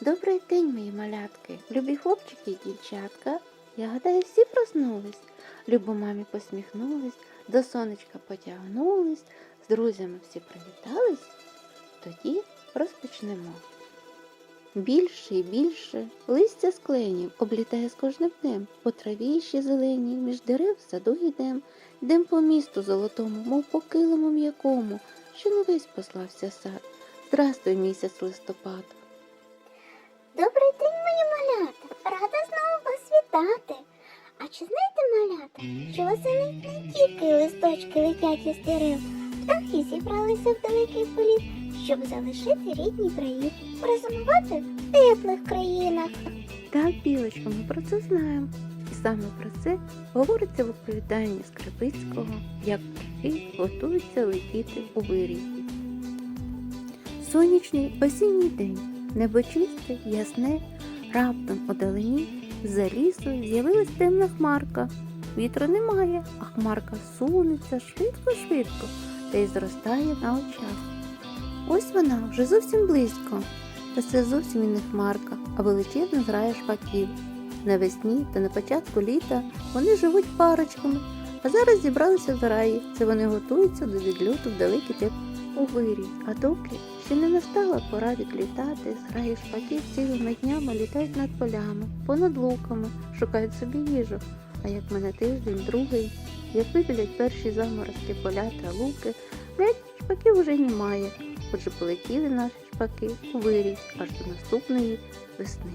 Добрий день, мої малятки, любі хлопчики і дівчатка. Я гадаю, всі проснулись. Любо мамі посміхнулись, до сонечка потягнулись, з друзями всі привітались. Тоді розпочнемо. Більше і більше листя з кленів облітає з кожним днем, по траві ще зелені, між дерев в саду йдем, йдем по місту золотому, мов по килиму м'якому, що не весь послався сад. Здрастуй місяць листопад. Добрий день, мої малята! Рада знову вас вітати. А чи знаєте, малята, що восени не тільки листочки летять із дерев, птахи зібралися в далекий політ, щоб залишити рідні краї, призимувати в теплих країнах. Так, білочко, ми про це знаємо. І саме про це говориться в оповіданні Скрипицького, як птахи готуються летіти у вирії. Сонячний осінній день, небо чисте, ясне, раптом удалині за лісу з'явилась темна хмарка. Вітру немає, а хмарка сунеться швидко-швидко та й зростає на очах. Ось вона вже зовсім близько. Та це зовсім і не хмарка, а величезна зграя шпаків. Навесні та на початку літа вони живуть парочками, а зараз зібралися в раї. Це вони готуються до відльоту в далекий теп у вирій. А доки ще не настала пора відлітати, зграї шпаків цілими днями літають над полями, понад луками, шукають собі їжу. А як мене тиждень, другий, як вибілять перші заморозки поля та луки, геть шпаків уже немає. Отже, полетіли наші шпаки у вирій аж до наступної весни.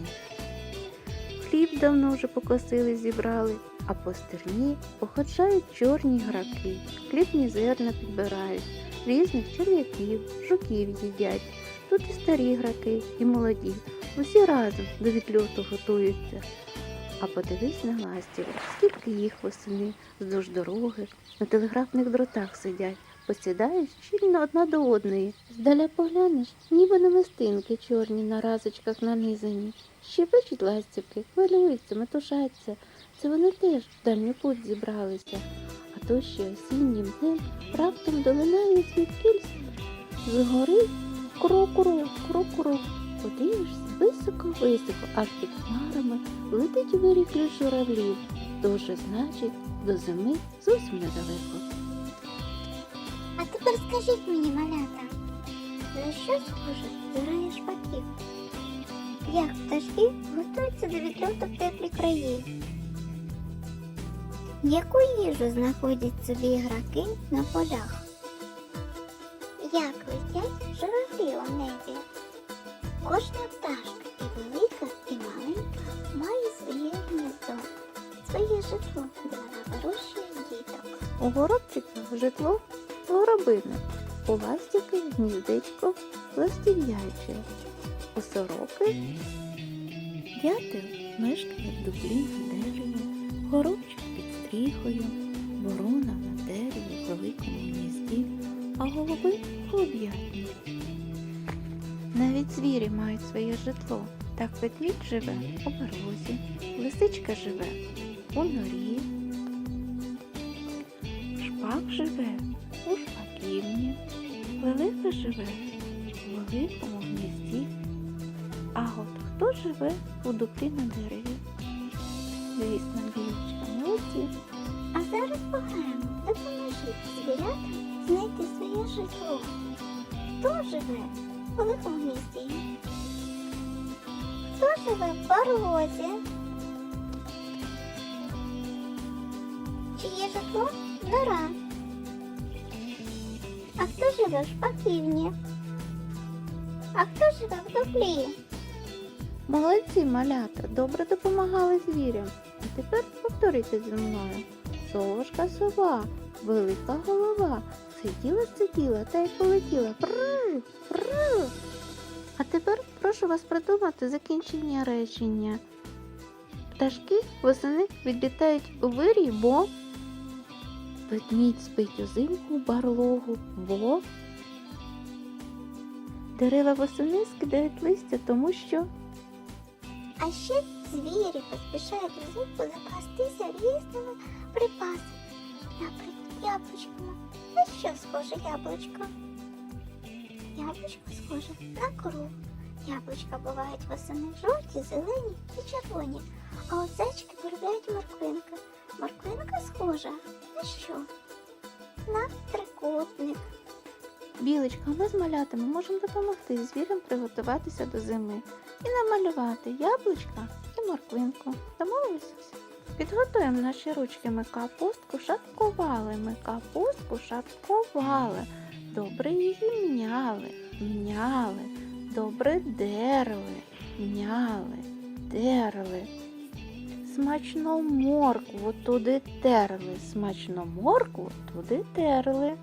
Хліб давно вже покосили, зібрали, а по стерні походжають чорні граки, хлібні зерна підбирають, різних черв'яків, жуків їдять. Тут і старі граки, і молоді. Усі разом до відльоту готуються. А подивись на ластівок, скільки їх восени вздовж дороги, на телеграфних дротах сидять, посідають щільно одна до одної. Здаля поглянеш, ніби намистинки чорні на разочках нанизані. Щебечуть ластівки, хвилюються, метушаться. Це вони теж в дальню путь зібралися. Ще осіннім днем раптом долинає звідкись згори крок-крок, крок-крок. Подивишся високо-високо, аж під хмарами летить вирій ключ журавлів. Дуже значить, до зими зовсім недалеко. А тепер скажіть мені, малята, на що схоже зграя шпаків? Як пташки готуються до відльоту в теплі краї? Яку їжу знаходять собі граки на полях? Як летять журавлі у небі? Кожна пташка і велика, і маленька має своє гніздо, своє житло, де вона діток. У горобчика житло горобине, у ластівки гніздечко ластів'яче, у сороки дятел мешкає в дуплі на дереві, горобчик стріхою, ворона на дереві в великому гнізді, а голуби голуб'ятні. Навіть звірі мають своє житло. Так ведмідь живе у березі, лисичка живе у норі, Шпак живе у шпаківні, лелека живе у великому гнізді. А от хто живе у дуплі на дереві? Звісно, білочка, молодці. А зараз пограємо, допоможіть звірятам знайти своє житло. Хто живе в великому гнізді? Хто живе в порозі? Чиє житло нора? А хто живе в шпаківні? А хто живе в дуплі? Молодці, малята, добре допомагали звірям. Тепер повторюйте зі мною. Совушка сова, велика голова, сиділа, сиділа та й полетіла. А тепер прошу вас придумати закінчення речення. Пташки восени відлітають у вирій, бо ведмідь спить узимку барлогу, бо дерева восени скидають листя, тому що А ще звірі поспішають взимку запастися різними припасами. Наприклад, яблучками. На що схоже яблучко? Яблучко схоже на корову. Яблучка бувають восени жовті, зелені і червоні, а от зайчики полюбляють морквинки. Морквинка схожа на що? На трикутник. Білочка, ми з малятами можемо допомогти звірям приготуватися до зими і намалювати яблучка і морквинку. Домовилися? Підготуємо наші ручки. Ми капустку шапкували. Ми капустку шапкували. Добре її мняли, мняли, добре дерли, мняли, дерли. Смачно моркву туди терли, смачно моркву туди терли.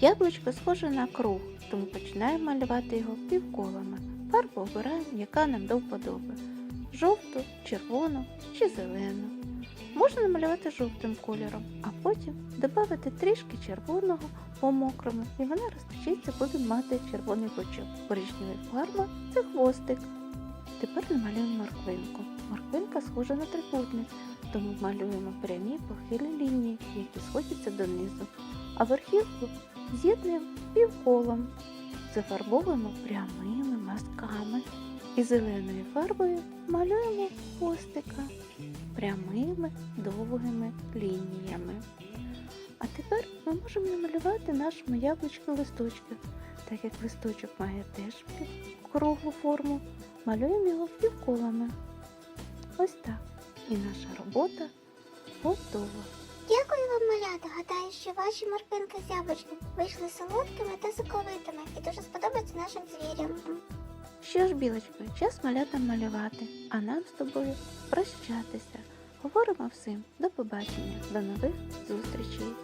Яблучко схоже на круг, тому починаємо малювати його півколами. Фарбу обираємо, яка нам до вподоби. Жовту, червону чи зелену. Можна намалювати жовтим кольором, а потім додати трішки червоного по мокрому, і вона розточиться, буде мати червоний бочок. Коричнева фарба це хвостик. Тепер намалюємо морквинку. Морквинка схожа на трикутник, тому малюємо прямі похилі лінії, які сходяться донизу, а верхівку з'єднуємо півколом, зафарбовуємо прямими мазками і зеленою фарбою малюємо хвостика прямими довгими лініями. А тепер ми можемо намалювати нашому яблучку листочки. Так як листочок має теж круглу форму, малюємо його півколами. Ось так. І наша робота готова. Дякую вам, малята. Гадаю, що ваші морквинки з яблучком вийшли солодкими та соковитими і дуже сподобаються нашим звірям. Що ж, білочко, час малятам малювати, а нам з тобою прощатися. Говоримо всім до побачення, до нових зустрічей.